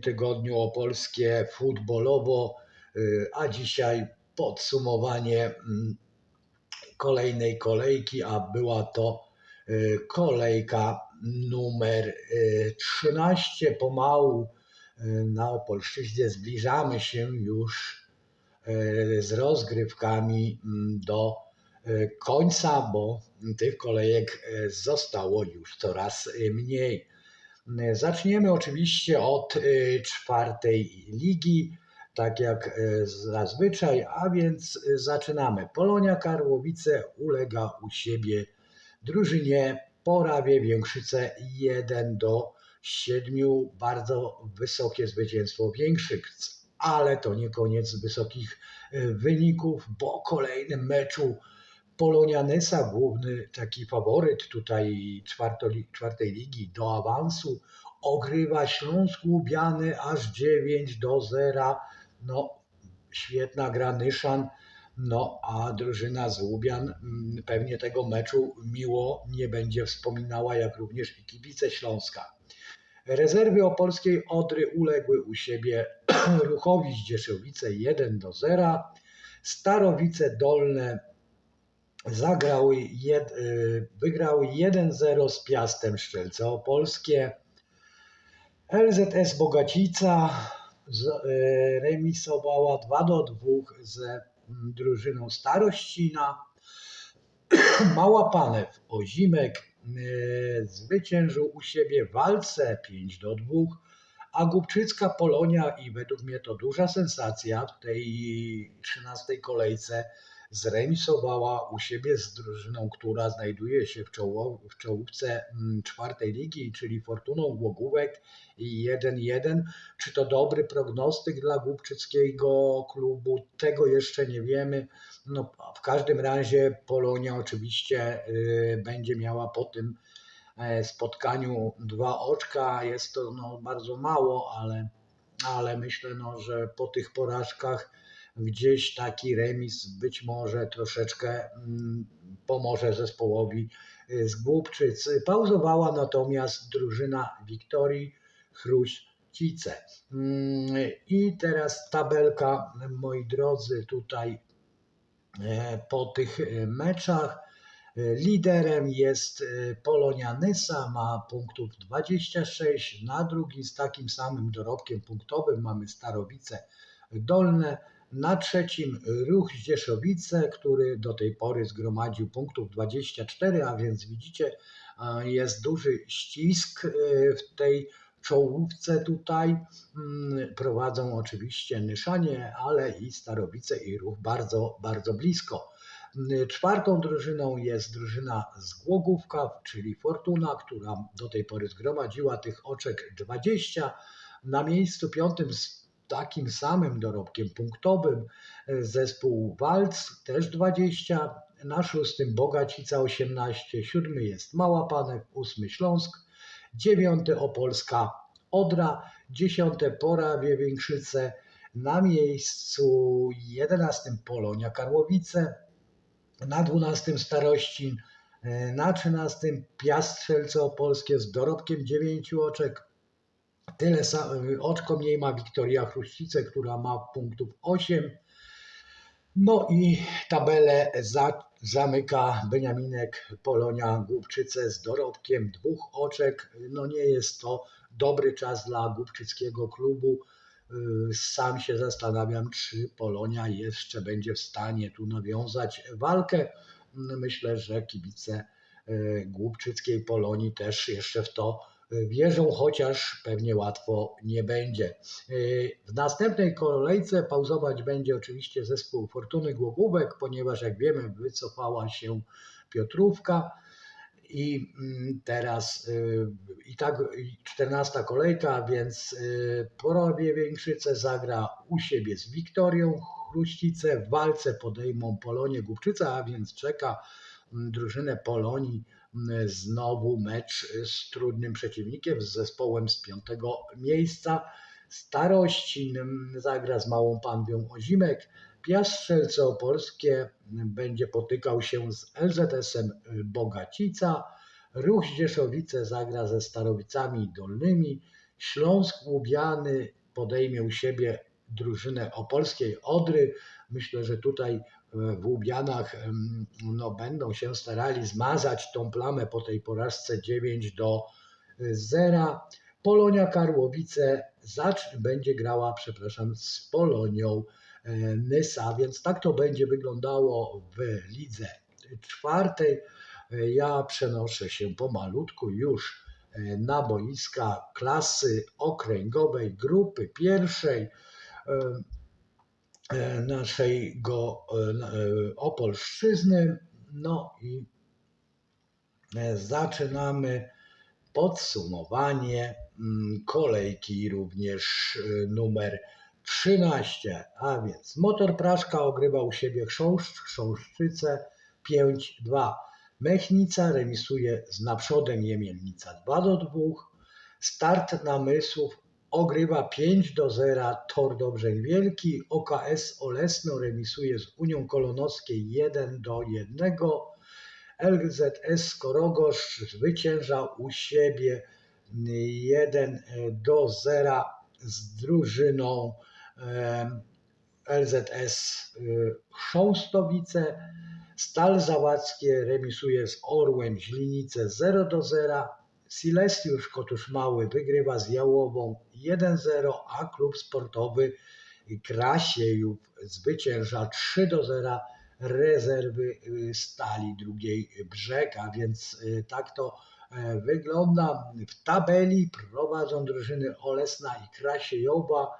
tygodniu opolskie futbolowo, a dzisiaj podsumowanie mm, kolejnej kolejki, a była to y, kolejka numer y, 13. Pomału y, na Opolszczyźnie zbliżamy się już y, z rozgrywkami mm, do y, końca, bo tych kolejek y, zostało już coraz y, mniej. Zaczniemy oczywiście od y, czwartej ligi, tak jak y, zazwyczaj, a więc y, zaczynamy. Polonia Karłowice ulega u siebie drużynie Porawie Większyce 1 do 7. Bardzo wysokie zwycięstwo Większyc, ale to nie koniec wysokich wyników, bo kolejnym meczu Polonia Nysa, główny taki faworyt tutaj czwartej ligi do awansu, ogrywa Śląsk Łubiany aż 9 do 0. No, świetna gra Nyszan, no a drużyna z Łubian mm, pewnie tego meczu miło nie będzie wspominała, jak również i kibice Śląska. Rezerwy opolskiej Odry uległy u siebie Ruchowi Zdzieszowice 1 do 0. Starowice Dolne zagrały jed, y, wygrały 1-0 z Piastem Szczelce Opolskie. LZS Bogacica y, remisowała 2 do 2 z mm, drużyną Starościna. Mała Panew Ozimek y, zwyciężył u siebie w walce 5 do 2, a Głubczycka Polonia i według mnie to duża sensacja w tej 13 kolejce zremisowała u siebie z drużyną, która znajduje się w, czoło, w czołówce mm, czwartej ligi, czyli Fortuną Głogówek i 1-1. Czy to dobry prognostyk dla głubczyckiego klubu? Tego jeszcze nie wiemy. No, w każdym razie Polonia oczywiście y, będzie miała po tym e, spotkaniu dwa oczka. Jest to no, bardzo mało, ale, ale myślę, no, że po tych porażkach gdzieś taki remis być może troszeczkę mm, pomoże zespołowi y, z Głubczyc. Pauzowała natomiast drużyna Wiktorii Chruścice. Mm, I teraz tabelka, moi drodzy, tutaj e, po tych e, meczach. E, Liderem jest Polonia Nysa, ma punktów 26. Na drugim z takim samym dorobkiem punktowym mamy Starowice Dolne. Na trzecim Ruch Zdzieszowice, który do tej pory zgromadził punktów 24, a więc widzicie, a, jest duży ścisk e, w tej czołówce tutaj. Mm, Prowadzą oczywiście Nyszanie, ale i Starowice i Ruch bardzo, bardzo blisko. Mm, Czwartą drużyną jest drużyna z Głogówka, czyli Fortuna, która do tej pory zgromadziła tych oczek 20. Na miejscu piątym z takim samym dorobkiem punktowym. Zespół Walc też 20, na szóstym Bogacica 18, siódmy jest Mała Panek, ósmy Śląsk, dziewiąty Opolska Odra, dziesiąte Porawie Większyce, na miejscu jedenastym Polonia Karłowice, na dwunastym Starościn, e, na trzynastym Piast Strzelce Opolskie z dorobkiem dziewięciu oczek, Tyle oczko mniej ma Wiktoria Chruścice, która ma punktów 8. No i tabelę za, zamyka Beniaminek Polonia Głubczyce z dorobkiem dwóch oczek. No nie jest to dobry czas dla głubczyckiego klubu. Yy, Sam się zastanawiam, czy Polonia jeszcze będzie w stanie tu nawiązać walkę. Myślę, że kibice yy, głubczyckiej Polonii też jeszcze w to wierzą, chociaż pewnie łatwo nie będzie. Yy, W następnej kolejce pauzować będzie oczywiście zespół Fortuny Głogówek, ponieważ jak wiemy wycofała się Piotrówka i mm, teraz yy, i tak 14 kolejka, więc yy, Porowie Większyce zagra u siebie z Wiktorią Chruścice, w walce podejmą Polonię Głubczyca, a więc czeka mm, drużynę Polonii znowu mecz z trudnym przeciwnikiem, z zespołem z piątego miejsca. Starościn mm, zagra z Małą Panwią Ozimek. Piast Strzelce Opolskie będzie potykał się z LZS-em Bogacica. Ruch Zdzieszowice zagra ze Starowicami Dolnymi. Śląsk Łubiany podejmie u siebie drużynę Opolskiej Odry. Myślę, że tutaj w Łubianach no, będą się starali zmazać tą plamę po tej porażce 9 do 0. Polonia Karłowice będzie grała, przepraszam, z Polonią e, Nysa, więc tak to będzie wyglądało w lidze czwartej. E, Ja przenoszę się pomalutku już e, na boiska klasy okręgowej grupy pierwszej e, e, naszego e, e, Opolszczyzny. No i e, zaczynamy podsumowanie mm, kolejki również numer 13, a więc Motor Praszka ogrywa u siebie Chrząszcz, Chrząszczyce 5-2. Mechnica remisuje z naprzodem Jemielnica 2 do 2. Start namysłów ogrywa 5 do 0 Tor Dobrzeń Wielki. OKS Olesno remisuje z Unią Kolonowskiej 1 do 1. LZS Korogosz zwycięża u siebie 1 do 0 z drużyną em, LZS Chrząstowice. Stal Załackie remisuje z Orłem Źlinice 0 do 0. Silesiusz Kotusz Mały wygrywa z Jałową 1-0, a klub sportowy Krasiejów zwycięża 3 do 0 rezerwy y, Stali drugiej brzeg, a więc y, tak to e, wygląda. W tabeli prowadzą drużyny Olesna i Krasiejowa.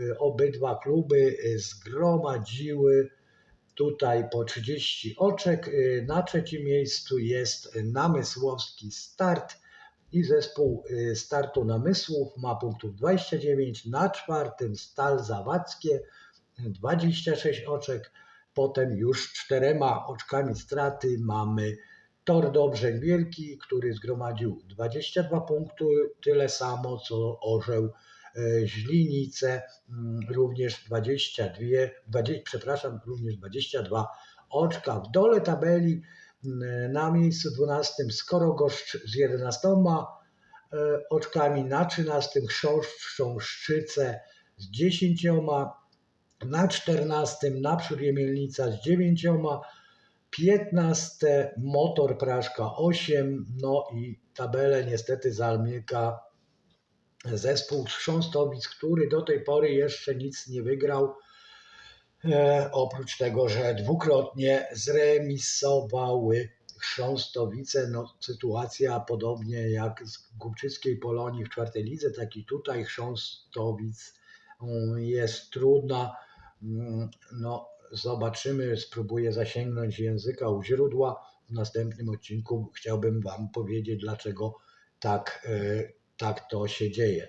Y, Obydwa kluby zgromadziły tutaj po 30 oczek. Na trzecim miejscu jest Namysłowski Start i zespół y, startu Namysłów ma punktów 29. Na czwartym Stal Zawadzkie 26 oczek. Potem już czterema oczkami straty mamy Tor Dobrzeń Wielki, który zgromadził 22 punkty, tyle samo co Orzeł e, Źlinice, mm, również 22, 20, przepraszam, również 22 oczka. W dole tabeli na miejscu 12 Skorogoszcz z 11 e, oczkami, na 13 Chrząszcz Chrząszczyce z 10 na 14 naprzód Jemielnica z 9, 15 Motor Praszka 8, no i tabelę niestety zamyka zespół z Chrząstowic, który do tej pory jeszcze nic nie wygrał, oprócz tego, że dwukrotnie zremisowały Chrząstowice. No, sytuacja podobnie jak z Głubczyckiej Polonii w czwartej lidze, tak i tutaj Chrząstowic mm, jest trudna. Mm, No, zobaczymy, spróbuję zasięgnąć języka u źródła. W następnym odcinku chciałbym Wam powiedzieć, dlaczego tak, e, tak to się dzieje.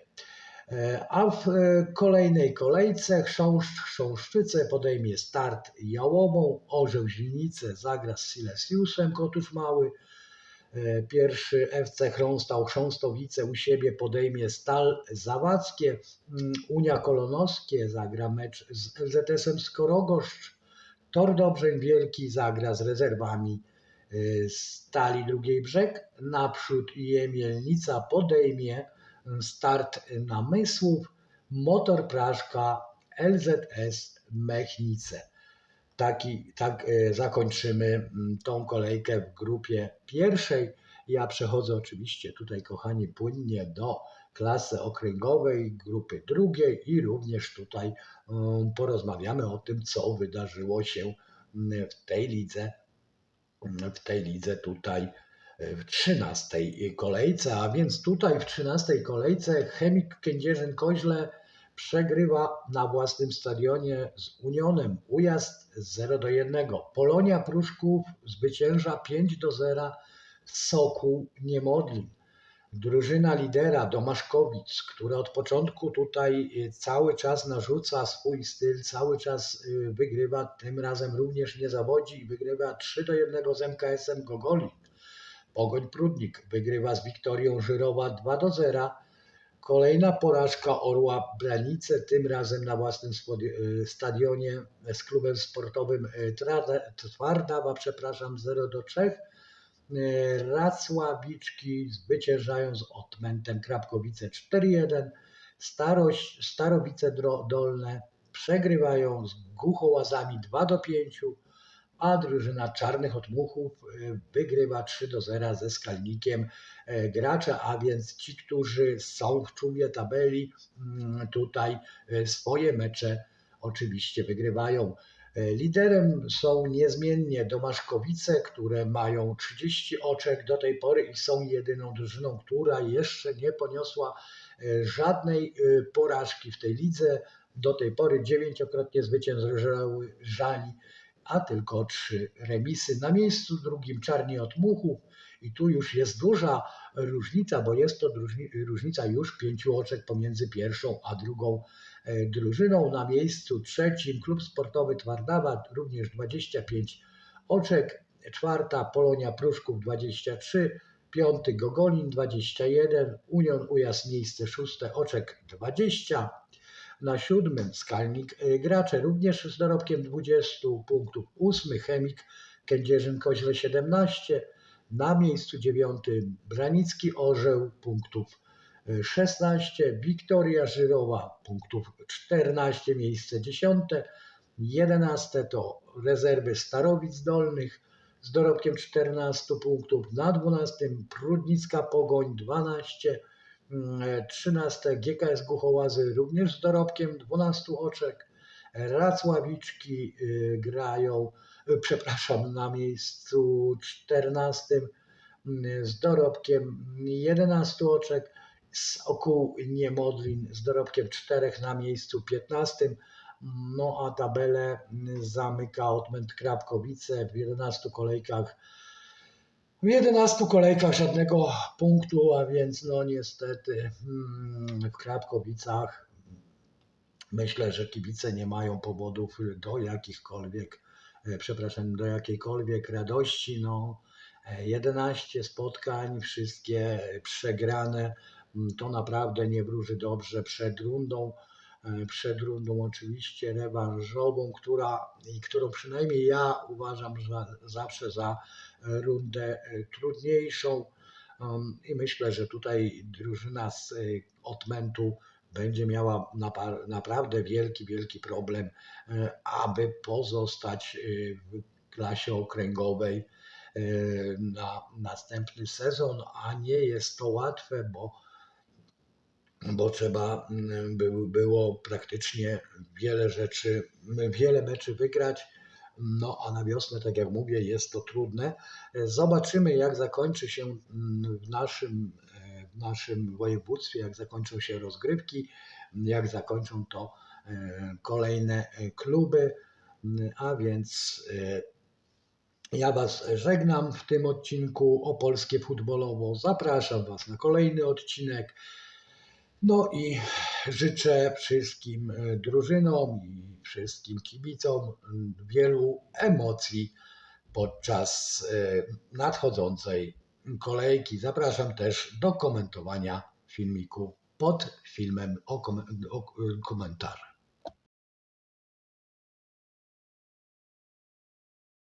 E, A w e, kolejnej kolejce Chrząszcz Chrząszczyce podejmie start Jałową, Orzeł Źlinice zagra z Silesiusem Kotusz Mały, E, Pierwszy FC Chrąstał Chrząstowice u siebie podejmie Stal Zawadzkie. Mm, Unia Kolonowskie zagra mecz z LZS-em Skorogoszcz. Tor Dobrzeń Wielki zagra z rezerwami Stali Drugiej Brzeg. Naprzód Jemielnica podejmie start Namysłów. Motor Praszka LZS Mechnice taki, tak e, zakończymy mm, tą kolejkę w grupie pierwszej. Ja przechodzę oczywiście tutaj, kochani, płynnie do klasy okręgowej, grupy drugiej i również tutaj um, porozmawiamy o tym, co wydarzyło się mm, w tej lidze, w tej lidze tutaj e, w 13 kolejce, a więc tutaj w 13 kolejce Chemik Kędzierzyn-Koźle przegrywa na własnym stadionie z Unionem. Ujazd 0 do 1. Polonia Pruszków zwycięża 5 do 0 Sokół Niemodlin. Drużyna lidera Domaszkowic, która od początku tutaj y, cały czas narzuca swój styl, cały czas y, wygrywa, tym razem również nie zawodzi i wygrywa 3 do 1 z MKS-em Gogolin. Pogoń Prudnik wygrywa z Wiktorią Żyrowa 2 do 0. Kolejna porażka Orła Branice, tym razem na własnym y, stadionie z klubem sportowym y, Twardawa, przepraszam, 0 do 3. E, Racławiczki zwyciężają z Otmentem Krapkowice 4-1. Starość, Starowice Dolne przegrywają z Głuchołazami 2 do 5, a drużyna Czarnych Otmuchów e, wygrywa 3 do 0 ze Skalnikiem e, Gracze, a więc ci, którzy są w czubie tabeli, mm, tutaj e, swoje mecze oczywiście wygrywają. Liderem są niezmiennie Domaszkowice, które mają 30 oczek do tej pory i są jedyną drużyną, która jeszcze nie poniosła żadnej porażki w tej lidze. Do tej pory dziewięciokrotnie zwyciężali, a tylko trzy remisy. Na miejscu drugim Czarni od Muchów i tu już jest duża różnica, bo jest to różnica już pięciu oczek pomiędzy pierwszą a drugą e, drużyną. Na miejscu trzecim Klub Sportowy Twardawa również 25 oczek, czwarta Polonia Pruszków 23, piąty Gogolin 21, Union Ujas miejsce szóste oczek 20, na siódmym Skalnik y, Gracze również z dorobkiem 20 punktów, ósmy Chemik Kędzierzyn Koźle 17, na miejscu dziewiątym Branicki Orzeł punktów y, 16, Wiktoria Żyrowa punktów 14, miejsce 10, 11 to rezerwy Starowic Dolnych z dorobkiem 14 punktów, na 12 Prudnicka Pogoń 12, mm, 13 GKS Głuchołazy również z dorobkiem 12 oczek, Racławiczki y, grają, y, przepraszam, na miejscu 14 mm, z dorobkiem 11 oczek, z Okół Niemodlin z dorobkiem 4 na miejscu 15. No a tabelę zamyka Otment Krapkowice w 11 kolejkach. W 11 kolejkach żadnego punktu, a więc no niestety mm, w Krapkowicach myślę, że kibice nie mają powodów do jakichkolwiek, e, przepraszam, do jakiejkolwiek radości. No, e, 11 spotkań, wszystkie przegrane, Mm, to naprawdę nie wróży dobrze przed rundą. E, Przed rundą oczywiście rewanżową, która, którą przynajmniej ja uważam za, zawsze za e, rundę e, trudniejszą. Um, I myślę, że tutaj drużyna z Otmentu będzie miała naprawdę wielki, wielki problem, aby pozostać w klasie okręgowej na następny sezon, a nie jest to łatwe, bo bo trzeba mm, by, było praktycznie wiele rzeczy, wiele meczy wygrać. No a na wiosnę, tak jak mówię, jest to trudne. Zobaczymy, jak zakończy się mm, w naszym, e, w naszym województwie, jak zakończą się rozgrywki, jak zakończą to e, kolejne e, kluby. A więc ja Was żegnam w tym odcinku o Polskie Futbolowo. Zapraszam Was na kolejny odcinek. No i życzę wszystkim e, drużynom i wszystkim kibicom wielu emocji podczas e, nadchodzącej kolejki. Zapraszam też do komentowania filmiku pod filmem o, kom- o komentarz.